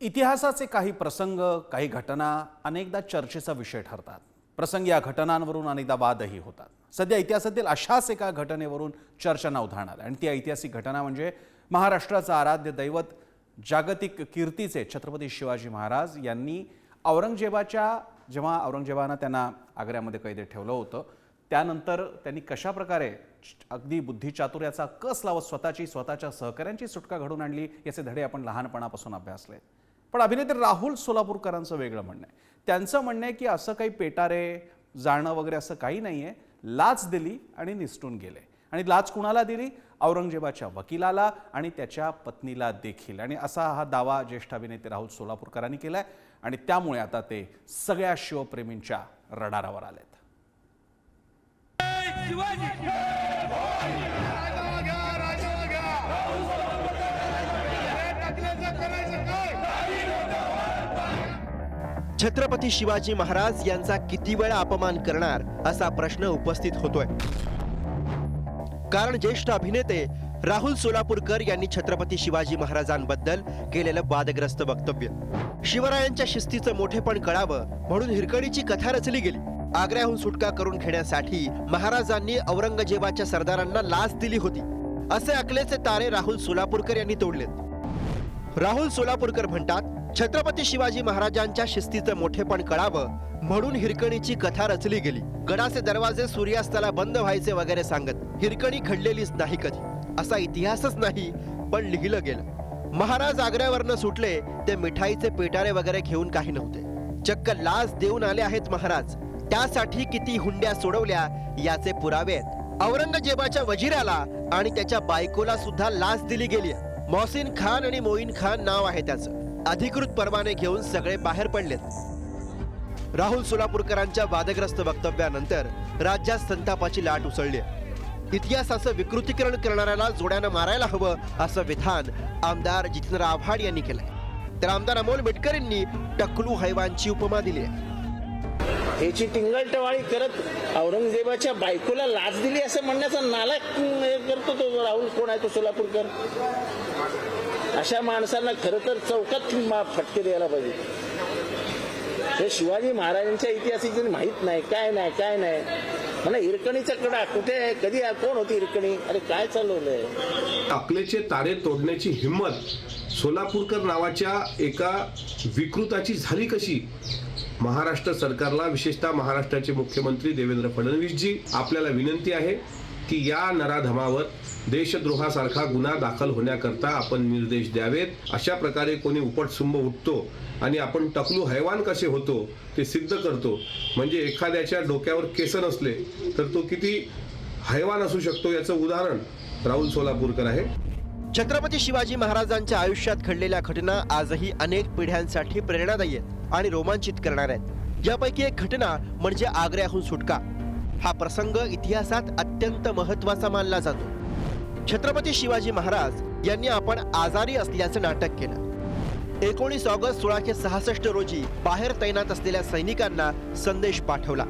इतिहासाचे काही प्रसंग काही घटना अनेकदा चर्चेचा विषय ठरतात. प्रसंग या घटनांवरून अनेकदा वादही होतात. सध्या इतिहासातील अशाच एका घटनेवरून चर्चांना उधाण आलं आणि ती ऐतिहासिक घटना म्हणजे महाराष्ट्राचं आराध्य दैवत जागतिक कीर्तीचे छत्रपती शिवाजी महाराज यांनी औरंगजेबाच्या जेव्हा औरंगजेबानं त्यांना आग्र्यामध्ये कैदेत ठेवलं होतं त्यानंतर त्यांनी कशा प्रकारे अगदी बुद्धिचातुर्याचा कस लावत स्वतःची स्वतःच्या सहकाऱ्यांची सुटका घडून आणली याचे धडे आपण लहानपणापासून अभ्यासले पण अभिनेते राहुल सोलापूरकरांचं वेगळं म्हणणं आहे. त्यांचं म्हणणं आहे की असं काही पेटारे जाणं वगैरे असं काही नाही आहे लाच दिली आणि निसटून गेले. आणि लाच कुणाला दिली? औरंगजेबाच्या वकिलाला आणि त्याच्या पत्नीला देखील. आणि असा हा दावा ज्येष्ठ अभिनेते राहुल सोलापूरकरांनी केला आहे आणि त्यामुळे आता ते सगळ्या शिवप्रेमींच्या रडारावर आलेत. छत्रपती शिवाजी महाराज यांचा किती वेळा अपमान करणार असा प्रश्न उपस्थित होतोय. कारण ज्येष्ठ अभिनेते राहुल सोलापूरकर यांनी छत्रपती शिवाजी महाराजांबद्दल केलेलं वादग्रस्त वक्तव्य. शिवरायांच्या शिस्तीचं मोठेपण कळावं म्हणून हिरकणीची कथा रचली गेली. आग्र्याहून सुटका करून घेण्यासाठी महाराजांनी औरंगजेबाच्या सरदारांना लाच दिली होती. असे अकलेचे तारे राहुल सोलापूरकर यांनी तोडलेत. राहुल सोलापूरकर म्हणतात छत्रपती शिवाजी महाराजांच्या शिस्तीचं मोठेपण कळावं म्हणून हिरकणीची कथा रचली गेली. गडाचे दरवाजे सूर्यास्ताला बंद व्हायचे वगैरे सांगत हिरकणी घडलेलीच नाही कधी. असा इतिहासच नाही पण लिहिलं गेलं. महाराज आग्र्यावरनं सुटले ते मिठाईचे पेटारे वगैरे घेऊन काही नव्हते. चक्क लाच देऊन आले आहेत महाराज. त्यासाठी किती हुंड्या सोडवल्या याचे पुरावे आहेत. औरंगजेबाच्या वजिराला आणि त्याच्या बायकोला सुद्धा लाच दिली गेली आहे. मोहसिन खान आणि मोईन खान नाव आहे त्याचं. अधिकृत परवाने घेऊन सगळे बाहेर पडलेत. राहुल सोलापूरकरांच्या वादग्रस्त वक्तव्यानंतर राज्यात संतापाची लाट उसळली इतिहासाचं विकृतीकरण करणाऱ्याला जोड्यानं मारायला हवं असं विधान आमदार जितेंद्र आव्हाड यांनी केलंय. तर आमदार अमोल मिटकरींनी टकलू हैवानची उपमा दिली आहे. याची टिंगलटवाळी करत औरंगजेबाच्या बायकोला लाच दिली असं म्हणण्याचा नालायक हे करतो तो राहुल. कोण आहे तो सोलापूरकर? अशा माणसांना खरं तर चौकात मा- फटके द्यायला पाहिजे. हे शिवाजी महाराजांच्या इतिहासाची माहीत नाही काय नाही काय नाही. म्हणा हिरकणीचा कडा कुठे आहे? कधी कोण होती हिरकणी? अरे काय चालवलंय? अकलेचे तारे तोडण्याची हिंमत सोलापूरकर नावाच्या एका विकृताची झाली कशी? महाराष्ट्र सरकारला विशेषतः महाराष्ट्राचे मुख्यमंत्री देवेंद्र फडणवीसजी आपल्याला विनंती आहे की या नराधमावर देशद्रोहासारखा गुन्हा दाखल होण्याकरता आपण निर्देश द्यावेत. अशा प्रकारे कोणी उपटसुंब उठतो आणि आपण टकलू हैवान कसे होतो ते सिद्ध करतो. म्हणजे एखाद्याच्या डोक्यावर केस नसले तर तो किती हैवान असू शकतो याचं उदाहरण राहुल सोलापूरकर आहे. छत्रपती शिवाजी महाराजांच्या आयुष्यात घडलेल्या घटना आजही अनेक पिढ्यांसाठी प्रेरणादायी आहेत आणि रोमांचित करणार आहेत. यापैकी एक घटना म्हणजे आग्र्याहून सुटका. हा प्रसंग इतिहासात अत्यंत महत्त्वाचा मानला जातो. छत्रपती शिवाजी महाराज यांनी आपण आजारी असल्याचं नाटक केलं. एकोणीस ऑगस्ट सोळाशे सहासष्ट रोजी बाहेर तैनात असलेल्या सैनिकांना संदेश पाठवला.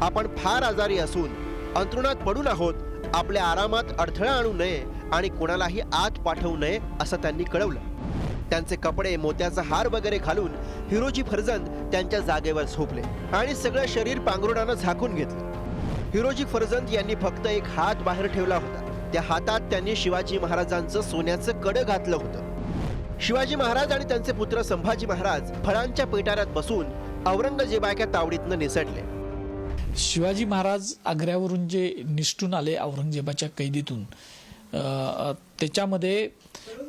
आपण फार आजारी असून अंतरुणात पडून आहोत आपल्या आरामात अडथळा आणू नये आणि कोणालाही आत पाठवू नये असं त्यांनी कळवलं. त्यांचे कपडे मोत्याचा हार वगैरे घालून हिरोजी फर्जंद त्यांच्या जागेवर झोपले आणि सगळं शरीर पांघरुणानं झाकून घेतलं. हिरोजी फर्जंद यांनी फक्त एक हात बाहेर ठेवला होता. त्या हातात त्यांनी शिवाजी महाराजांचं सोन्याचं कड घातलं होतं. शिवाजी महाराज आणि त्यांचे पुत्र संभाजी महाराज फळांच्या पेटाऱ्यात बसून औरंगजेबाच्या तावडीतनं निसटले. शिवाजी महाराज आग्र्यावरून जे निष्ठून आले औरंगजेबाच्या कैदीतून त्याच्यामध्ये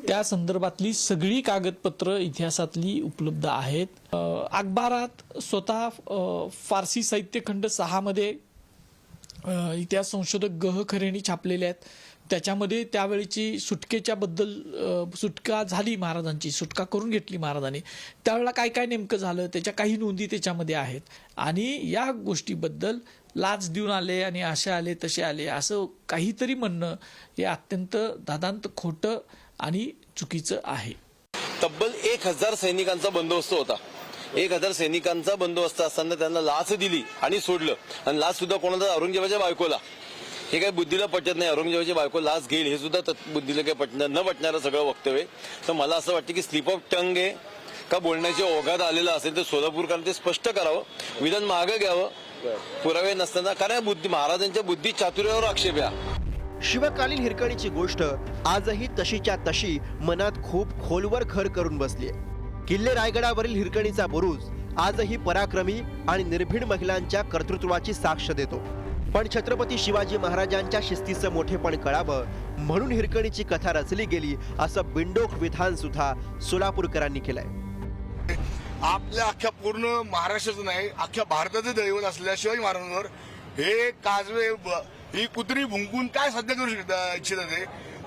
त्या संदर्भातली सगळी कागदपत्र इतिहासातली उपलब्ध आहेत. अकबारात अखबारात स्वतः फारसी साहित्यखंड सहामध्ये इतिहास संशोधक गह खरेणी छापलेले आहेत. त्याच्यामध्ये त्यावेळीची सुटकेच्या बद्दल सुटका झाली महाराजांची सुटका करून घेतली महाराजांनी. त्यावेळेला काय काय नेमकं झालं? त्याच्या काही नोंदी त्याच्यामध्ये आहेत. आणि या गोष्टीबद्दल लाच देऊन आले आणि असे आले तसे आले असं काहीतरी म्हणणं हे अत्यंत दादांत खोटं आणि चुकीचं आहे. तब्बल एक हजार सैनिकांचा बंदोबस्त होता. एक हजार सैनिकांचा बंदोबस्त असताना त्यांना लाच दिली आणि सोडलं. आणि लाच सुद्धा कोणाचा? औरंगजेबाच्या बायकोला. हे काही बुद्धीला पटत नाही. औरंगजेबाची बायको लाच घेईल. हे सुद्धा तत्- बुद्धीला काही पटणार न पटणारं सगळं वक्तव्य तर मला असं वाटतं की स्लिप ऑफ टंग आहे. का बोलण्याची ओघात आलेलं असेल तर सोलापूरकरांनी ते स्पष्ट करावं. विधान मागं घ्यावं. पुरावे नसताना कारण बुद्धी महाराजांच्या बुद्धी चातुर्यावर आक्षेप या शिवकालीन हिरकणीची गोष्ट आजही तशीच्या तशी मनात खूप खोलवर खर करून बसली किल्ले रायगडावरील हिरकणीचा बुरुज आजही पराक्रमी आणि निर्भीड महिलांच्या कर्तृत्वाची साक्ष देतो. पण छत्रपती शिवाजी महाराजांच्या शिस्तीचं मोठेपण कळावं म्हणून हिरकणीची कथा रचली गेली असं बिंडोक विधान सुद्धा सोलापूरकरांनी केलंय. आपल्या अख्ख्या पूर्ण महाराष्ट्राचं नाही अख्ख्या भारताचं दैवत असलेल्या शिवाजी महाराजांवर हे काजवे ही कुत्री भुंकून काय साध्य करू शकता इच्छितात ते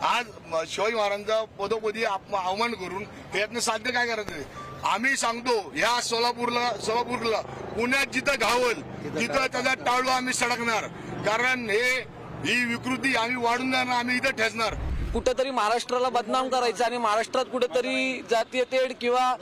आज शिवाजी महाराजांचा पदोपदी आप- अवमान करून हे यातनं साध्य काय करायचं आम्ही सांगतो या सोलापूरला सोलापूरला पुण्यात जिथं घावल तिथं त्याचा टाळू आम्ही सडकणार. कारण हे ही विकृती आम्ही वाढून जाणार आम्ही इथं ठेचणार. कुठेतरी महाराष्ट्राला बदनाम करायचं आणि महाराष्ट्रात कुठेतरी जातीय तेढ किंवा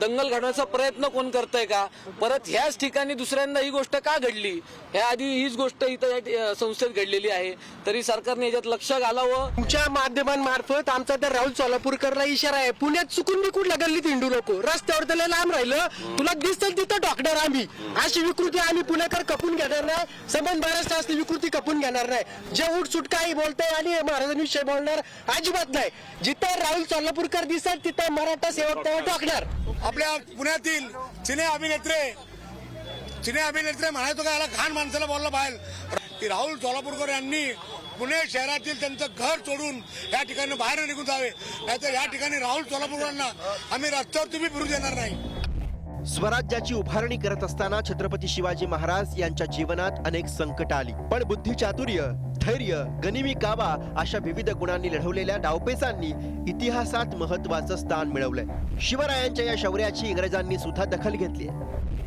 दंगल घडवण्याचा प्रयत्न कोण करतंय का? परत ह्याच ठिकाणी दुसऱ्यांदा ही गोष्ट का घडली? ह्या आधी हीच गोष्ट इथं या संस्थेत घडलेली आहे. तरी सरकारने याच्यात लक्ष घालावं. तुमच्या माध्यमांमार्फत आमचा तर राहुल सोलापूरकरला इशारा आहे. पुण्यात चुकून बी कुठल्या गल्लीत हिंडू नको रस्त्यावर त्याला लांब राहिलं. तुला दिसतं तिथं डॉक्टर आम्ही. अशी विकृती आम्ही पुणेकर कपून घेणार नाही. संबंध महाराष्ट्र असली विकृती कपून घेणार नाही. जे उठसूट काही बोलताय आणि महाराजांविषयी बोलणार अजिबात नाही. जिथं राहुल सोलापूरकर दिसत तिथं मराठा सेवक त्याला टाकणार. आपल्या पुण्यातील सिने अभिनेत्री सिने अभिनेत्री म्हणायचो का याला घाण माणसाला बोलला बाहेर. की राहुल सोलापूरकर यांनी पुणे शहरातील त्यांचं घर सोडून या ठिकाणी बाहेर निघून जावे. नाहीतर या ठिकाणी राहुल सोलापूरकरांना आम्ही रस्त्यावर तुम्ही फिरू देणार नाही. स्वराज्याची उभारणी करत असताना छत्रपती शिवाजी महाराज यांच्या जीवनात अनेक संकट आली. पण बुद्धी चातुर्य धैर्य गनिमी कावा अशा विविध गुणांनी लढवलेल्या डावपेचांनी इतिहासात महत्वाचं स्थान मिळवलंय. शिवरायांच्या या शौर्याची इंग्रजांनी सुद्धा दखल घेतली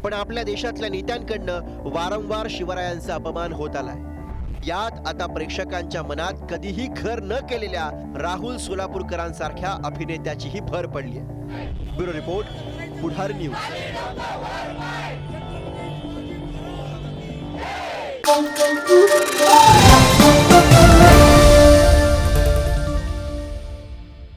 पण आपल्या देशातल्या नेत्यांकडनं वारंवार शिवरायांचा अपमान होत आलाय. यात आता प्रेक्षकांच्या मनात कधीही घर न केलेल्या राहुल सोलापूरकरांसारख्या अभिनेत्याचीही भर पडली bureau report Pudhari news. Thank you. Thank you.